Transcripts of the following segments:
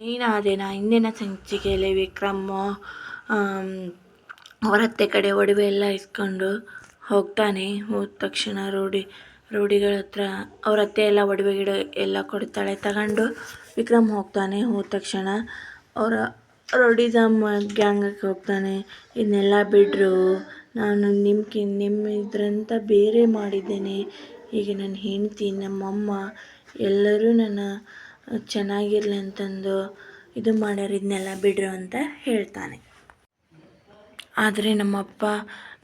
ನೀನಾದೇನ ಹಿಂದಿನ ಸಂಚಿಕೆಯಲ್ಲಿ ವಿಕ್ರಮ್ ಅವರತ್ತೆ ಕಡೆ ಒಡವೆ ಎಲ್ಲ ಇಸ್ಕೊಂಡು ಹೋಗ್ತಾನೆ. ಹೋದ ತಕ್ಷಣ ರೂಢಿ, ರೂಢಿಗಳ ಹತ್ರ ಅವ್ರ ಅತ್ತೆ ಎಲ್ಲ ಒಡವೆ ಗಿಡ ಎಲ್ಲ ಕೊಡ್ತಾಳೆ. ತಗೊಂಡು ವಿಕ್ರಮ್ ಹೋಗ್ತಾನೆ. ಹೋದ ತಕ್ಷಣ ಅವರ ರೌಡಿಸಮ್ ಗ್ಯಾಂಗಕ್ಕೆ ಹೋಗ್ತಾನೆ. ಇದನ್ನೆಲ್ಲ ಬಿಡ್ರು ನಾನು ನಿಮ್ಗೆ ನಿಮ್ಮ ಇದ್ರಂತ ಬೇರೆ ಮಾಡಿದ್ದೇನೆ. ಈಗ ನನ್ನ ಹೆಂಡತಿ, ನಮ್ಮಮ್ಮ ಎಲ್ಲರೂ ನನ್ನ ಚೆನ್ನಾಗಿರ್ಲಿ ಅಂತಂದು ಇದು ಮಾಡ್ಯಾರ ಇದನ್ನೆಲ್ಲ ಬಿಡ್ರು ಅಂತ ಹೇಳ್ತಾನೆ. ಆದರೆ ನಮ್ಮಪ್ಪ,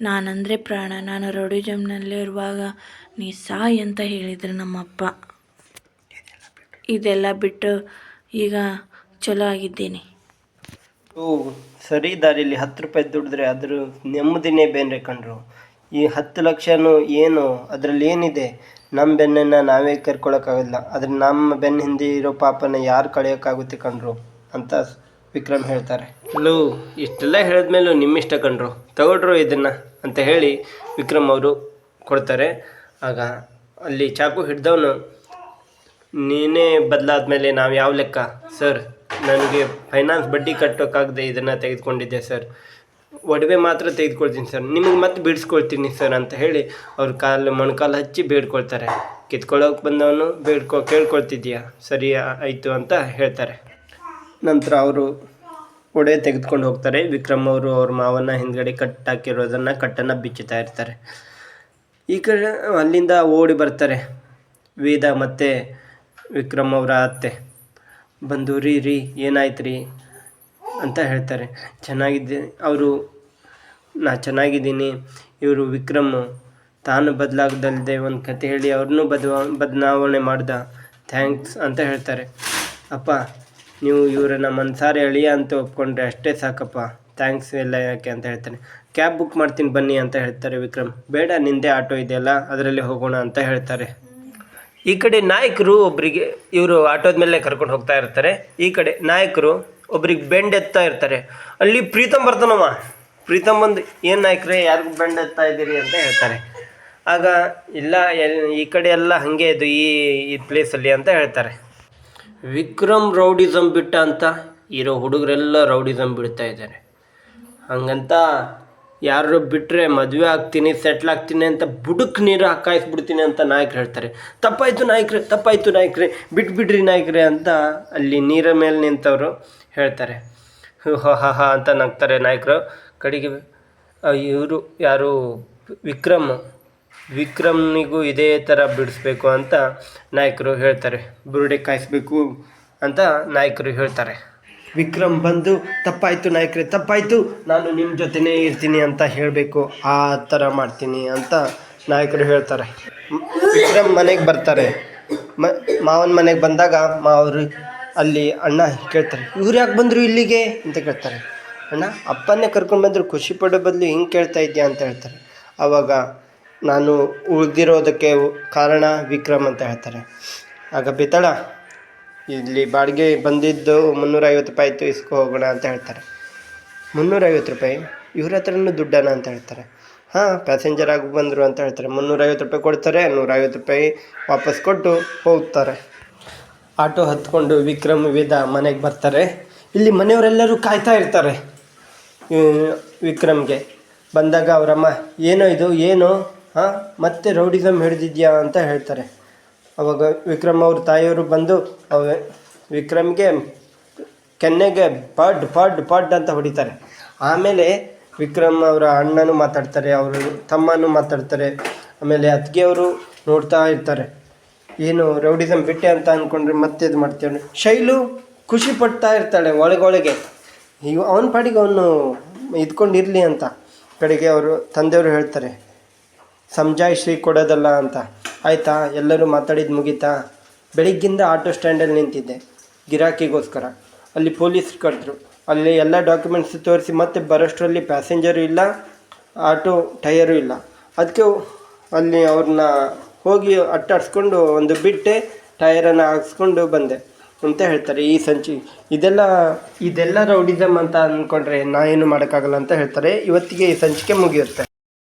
ನಾನಂದರೆ ಪ್ರಾಣ, ನಾನು ರೌಡಿಸಮ್ನಲ್ಲೇ ಇರುವಾಗ ನೀ ಸಾಯ್ ಅಂತ ಹೇಳಿದ್ರು ನಮ್ಮಪ್ಪ. ಇದೆಲ್ಲ ಬಿಟ್ಟು ಈಗ ಚಲೋ ಆಗಿದ್ದೀನಿ. ಓ, ಸರಿ ದಾರಿಲಿ ಹತ್ತು ರೂಪಾಯಿ ದುಡಿದ್ರೆ ಅದ್ರ ನೆಮ್ಮದಿನೇ ಬೇನ್ರಿ ಕಣ್ರು. ಈ ಹತ್ತು ಲಕ್ಷನೂ ಏನು, ಅದರಲ್ಲಿ ಏನಿದೆ? ನಮ್ಮ ಬೆನ್ನನ್ನು ನಾವೇ ಕರ್ಕೊಳ್ಳೋಕ್ಕಾಗಲ್ಲ ಆದರೆ ನಮ್ಮ ಬೆನ್ನ ಹಿಂದೆ ಇರೋ ಪಾಪನ ಯಾರು ಕಳೆಯೋಕ್ಕಾಗುತ್ತೆ ಕಣ್ರು? ಅಂತ ವಿಕ್ರಮ್ ಹೇಳ್ತಾರೆ. ಲೋ, ಇಷ್ಟೆಲ್ಲ ಹೇಳಿದ್ಮೇಲೂ ನಿಮ್ಮಿಷ್ಟ ಕಣ್ರು. ತಗೊಳ್ರು ಇದನ್ನು ಅಂತ ಹೇಳಿ ವಿಕ್ರಮ್ ಅವರು ಕೊಡ್ತಾರೆ. ಆಗ ಅಲ್ಲಿ ಚಾಕು ಹಿಡ್ದವನು, ನೀನೇ ಬದಲಾದ ಮೇಲೆ ನಾವು ಯಾವ ಲೆಕ್ಕ? ಸರ್, ನನಗೆ ಫೈನಾನ್ಸ್ ಬಡ್ಡಿ ಕಟ್ಟೋಕ್ಕಾಗದೆ ಇದನ್ನು ತೆಗೆದುಕೊಂಡಿದ್ದೆ ಸರ್. ಒಡವೆ ಮಾತ್ರ ತೆಗೆದುಕೊಳ್ತೀನಿ ಸರ್. ನಿಮಗೆ ಮತ್ತೆ ಬಿಡಿಸ್ಕೊಳ್ತೀನಿ ಸರ್ ಅಂತ ಹೇಳಿ ಅವ್ರ ಕಾಲು, ಮೊಣಕಾಲು ಹಚ್ಚಿ ಬೇಡ್ಕೊಳ್ತಾರೆ. ಕಿತ್ಕೊಳ್ಳೋಕೆ ಬಂದವನು ಬೇಡ್ಕೊ ಕೇಳ್ಕೊಳ್ತಿದ್ಯಾ ಸರಿ, ಆಯಿತು ಅಂತ ಹೇಳ್ತಾರೆ. ನಂತರ ಅವರು ಒಡೆ ತೆಗೆದುಕೊಂಡು ಹೋಗ್ತಾರೆ. ವಿಕ್ರಮ್ ಅವರು ಅವ್ರ ಮಾವನ ಹಿಂದ್ಗಡೆ ಕಟ್ ಹಾಕಿರೋದನ್ನು ಕಟ್ಟನ್ನು ಬಿಚ್ಚುತ್ತಾ ಇರ್ತಾರೆ. ಈ ಕಡೆ ಅಲ್ಲಿಂದ ಓಡಿ ಬರ್ತಾರೆ. ವೇದ ಮತ್ತು ವಿಕ್ರಮ್ ಅವರ ಅತ್ತೆ. ಬಂದು, ರೀ ರೀ, ಏನಾಯ್ತು ರೀ? ಅಂತ ಹೇಳ್ತಾರೆ. ಚೆನ್ನಾಗಿದ್ದೆ, ಅವರು, ನಾ ಚೆನ್ನಾಗಿದ್ದೀನಿ, ಇವರು ವಿಕ್ರಮ್, ತಾನು ಬದಲಾಗದಲ್ಲದೆ ಒಂದು ಕತೆ ಹೇಳಿ ಅವ್ರನ್ನೂ ಬದವಾ ಬದಲಾವಣೆ ಮಾಡ್ದ, ಥ್ಯಾಂಕ್ಸ್ ಅಂತ ಹೇಳ್ತಾರೆ. ಅಪ್ಪ, ನೀವು ಇವರನ್ನ ಮನ್ಸಾರೆ ಅಳಿಯ ಅಂತ ಒಪ್ಕೊಂಡ್ರೆ ಅಷ್ಟೇ ಸಾಕಪ್ಪ, ಥ್ಯಾಂಕ್ಸ್ ಎಲ್ಲ ಯಾಕೆ ಅಂತ ಹೇಳ್ತಾನೆ. ಕ್ಯಾಬ್ ಬುಕ್ ಮಾಡ್ತೀನಿ ಬನ್ನಿ ಅಂತ ಹೇಳ್ತಾರೆ ವಿಕ್ರಮ್. ಬೇಡ, ನಿಂದೆ ಆಟೋ ಇದೆಯಲ್ಲ, ಅದರಲ್ಲಿ ಹೋಗೋಣ ಅಂತ ಹೇಳ್ತಾರೆ. ಈ ಕಡೆ ನಾಯಕರು ಒಬ್ಬರಿಗೆ ಇವರು ಆಟೋದ ಮೇಲೆ ಕರ್ಕೊಂಡು ಹೋಗ್ತಾ ಇರ್ತಾರೆ. ಈ ಕಡೆ ನಾಯಕರು ಒಬ್ರಿಗೆ ಬೆಂಡ್ ಎತ್ತಾ ಇರ್ತಾರೆ. ಅಲ್ಲಿ ಪ್ರೀತಮ್ ಬರ್ತಾನಮ್ಮ ಪ್ರೀತಮ್ ಬಂದು, ಏನು ನಾಯ್ಕ್ರೆ, ಯಾರಿಗೂ ಬೆಂಡ್ ಎತ್ತಾ ಇದ್ದೀರಿ? ಅಂತ ಹೇಳ್ತಾರೆ. ಆಗ, ಇಲ್ಲ ಈ ಕಡೆ ಎಲ್ಲ ಹಾಗೆ ಇದು ಈ ಈ ಪ್ಲೇಸಲ್ಲಿ ಅಂತ ಹೇಳ್ತಾರೆ. ವಿಕ್ರಮ್ ರೌಡಿಸಮ್ ಬಿಟ್ಟ ಅಂತ ಇರೋ ಹುಡುಗರೆಲ್ಲ ರೌಡಿಸಮ್ ಬಿಡ್ತಾ ಇದ್ದಾರೆ. ಹಂಗಂತ ಯಾರು ಬಿಟ್ಟರೆ ಮದುವೆ ಆಗ್ತೀನಿ ಸೆಟ್ಲ್ ಆಗ್ತೀನಿ ಅಂತ ಬುಡಕ್ ನೀರು ಹಾಕಾಯಿಸ್ಬಿಡ್ತೀನಿ ಅಂತ ನಾಯಕರು ಹೇಳ್ತಾರೆ. ತಪ್ಪಾಯಿತು ನಾಯಕರೇ, ತಪ್ಪಾಯಿತು ನಾಯಕ್ರೆ, ಬಿಟ್ಬಿಡ್ರಿ ನಾಯಕರೇ ಅಂತ ಅಲ್ಲಿ ನೀರ ಮೇಲೆ ನಿಂತವರು ಹೇಳ್ತಾರೆ. ಹು ಅಂತ ನಗ್ತಾರೆ ನಾಯಕರು. ಕಡೆಗೆ ಇವರು ಯಾರು, ವಿಕ್ರಮ್, ವಿಕ್ರಮ್ನಿಗೂ ಇದೇ ಥರ ಬಿಡಿಸ್ಬೇಕು ಅಂತ ನಾಯಕರು ಹೇಳ್ತಾರೆ. ಬುರುಡೆ ಕಾಯಿಸ್ಬೇಕು ಅಂತ ನಾಯಕರು ಹೇಳ್ತಾರೆ. ವಿಕ್ರಮ್ ಬಂದು, ತಪ್ಪಾಯಿತು ನಾಯಕರೇ, ತಪ್ಪಾಯಿತು, ನಾನು ನಿಮ್ಮ ಜೊತೆನೇ ಇರ್ತೀನಿ ಅಂತ ಹೇಳಬೇಕು, ಆ ಥರ ಮಾಡ್ತೀನಿ ಅಂತ ನಾಯಕರು ಹೇಳ್ತಾರೆ. ವಿಕ್ರಮ್ ಮನೆಗೆ ಬರ್ತಾರೆ. ಮ, ಮಾವನ ಮನೆಗೆ ಬಂದಾಗ ಮಾವರು ಅಲ್ಲಿ ಅಣ್ಣ ಕೇಳ್ತಾರೆ, ಇವ್ರು ಯಾಕೆ ಬಂದರು ಇಲ್ಲಿಗೆ? ಅಂತ ಕೇಳ್ತಾರೆ. ಅಣ್ಣ ಅಪ್ಪನೇ ಕರ್ಕೊಂಡು ಬಂದರು, ಖುಷಿ ಪಡೋ ಬದಲು ಹಿಂಗೆ ಕೇಳ್ತಾ ಇದೆಯಾ? ಅಂತ ಹೇಳ್ತಾರೆ. ಆವಾಗ ನಾನು ಉಳಿದಿರೋದಕ್ಕೆ ಕಾರಣ ವಿಕ್ರಮ್ ಅಂತ ಹೇಳ್ತಾರೆ. ಆಗ ಬೇತಾಳ ಇಲ್ಲಿ ಬಾಡಿಗೆ ಬಂದಿದ್ದು ಮುನ್ನೂರೈವತ್ತು ರೂಪಾಯಿ ಇತ್ತು, ಇಸ್ಕೊ ಹೋಗೋಣ ಅಂತ ಹೇಳ್ತಾರೆ. ಮುನ್ನೂರೈವತ್ತು ರೂಪಾಯಿ, ಇವ್ರ ಹತ್ರನೂ ದುಡ್ಡನ ಅಂತ ಹೇಳ್ತಾರೆ. ಹಾಂ ಪ್ಯಾಸೆಂಜರ್ ಆಗಿ ಬಂದರು ಅಂತ ಹೇಳ್ತಾರೆ. ಮುನ್ನೂರೈವತ್ತು ರೂಪಾಯಿ ಕೊಡ್ತಾರೆ, ನೂರೈವತ್ತು ರೂಪಾಯಿ ವಾಪಸ್ ಕೊಟ್ಟು ಹೋಗ್ತಾರೆ. ಆಟೋ ಹತ್ಕೊಂಡು ವಿಕ್ರಮ್ ವೇದ ಮನೆಗೆ ಬರ್ತಾರೆ. ಇಲ್ಲಿ ಮನೆಯವರೆಲ್ಲರೂ ಕಾಯ್ತಾ ಇರ್ತಾರೆ ವಿಕ್ರಮ್ಗೆ. ಬಂದಾಗ ಅವರಮ್ಮ, ಏನೋ ಇದು, ಏನು? ಹಾಂ, ಮತ್ತೆ ರೌಡಿಸಮ್ ಹಿಡಿದಿದ್ಯಾ? ಅಂತ ಹೇಳ್ತಾರೆ. ಅವಾಗ ವಿಕ್ರಮ್ ಅವ್ರ ತಾಯಿಯವರು ಬಂದು, ಅವ ವಿಕ್ರಮ್ಗೆ ಕೆನ್ನೆಗೆ ಪಡ್ ಪಡ್ ಪಡ್ ಅಂತ ಹೊಡಿತಾರೆ. ಆಮೇಲೆ ವಿಕ್ರಮ್ ಅವರ ಅಣ್ಣನೂ ಮಾತಾಡ್ತಾರೆ, ಅವರು ತಮ್ಮನೂ ಮಾತಾಡ್ತಾರೆ, ಆಮೇಲೆ ಅತ್ತಿಗೆಯವರು ನೋಡ್ತಾ ಇರ್ತಾರೆ. ಏನು ರೌಡಿಸಮ್ ಬಿಟ್ಟೆ ಅಂತ ಅಂದ್ಕೊಂಡ್ರೆ ಮತ್ತೆ ಇದು ಮಾಡ್ತೇವೆ ಶೈಲು ಖುಷಿ ಪಡ್ತಾ ಇರ್ತಾಳೆ ಒಳಗೊಳಗೆ ಈಗ ಅವನ ಪಾಡಿಗೆ ಅವನು ಇದ್ಕೊಂಡಿರಲಿ ಅಂತ. ಕಡೆಗೆ ಅವರು ತಂದೆಯವರು ಹೇಳ್ತಾರೆ ಸಮಜಾಯಿಷಿ ಕೊಡೋದಲ್ಲ ಅಂತ. ಆಯಿತಾ? ಎಲ್ಲರೂ ಮಾತಾಡಿದ್ದು ಮುಗೀತಾ? ಬೆಳಿಗ್ಗಿಂದ ಆಟೋ ಸ್ಟ್ಯಾಂಡಲ್ಲಿ ನಿಂತಿದ್ದೆ. ಗಿರಾಕಿಗೋಸ್ಕರ. ಅಲ್ಲಿ ಪೊಲೀಸ್ ಕರೆದ್ರು ಅಲ್ಲಿ ಎಲ್ಲ ಡಾಕ್ಯುಮೆಂಟ್ಸ್ ತೋರಿಸಿ ಮತ್ತೆ ಬರೋಷ್ಟರಲ್ಲಿ ಪ್ಯಾಸೆಂಜರು ಇಲ್ಲ, ಆಟೋ ಟಯರು ಇಲ್ಲ. ಅದಕ್ಕೆ ಅಲ್ಲಿ ಅವ್ರನ್ನ ಹೋಗಿ ಅಟ್ಟಾಡಿಸ್ಕೊಂಡು ಒಂದು ಬಿಟ್ಟೆ ಟಯರನ್ನು ಹಾಕ್ಸ್ಕೊಂಡು ಬಂದೆ ಅಂತ ಹೇಳ್ತಾರೆ ಈ ಸಂಚಿ. ಇದೆಲ್ಲ ಇದೆಲ್ಲ ರೌಡಿಸಮ್ ಅಂತ ಅಂದ್ಕೊಂಡ್ರೆ ನಾ ಏನು ಮಾಡೋಕ್ಕಾಗಲ್ಲ ಅಂತ ಹೇಳ್ತಾರೆ. ಇವತ್ತಿಗೆ ಈ ಸಂಚಿಕೆ ಮುಗಿಯುತ್ತೆ.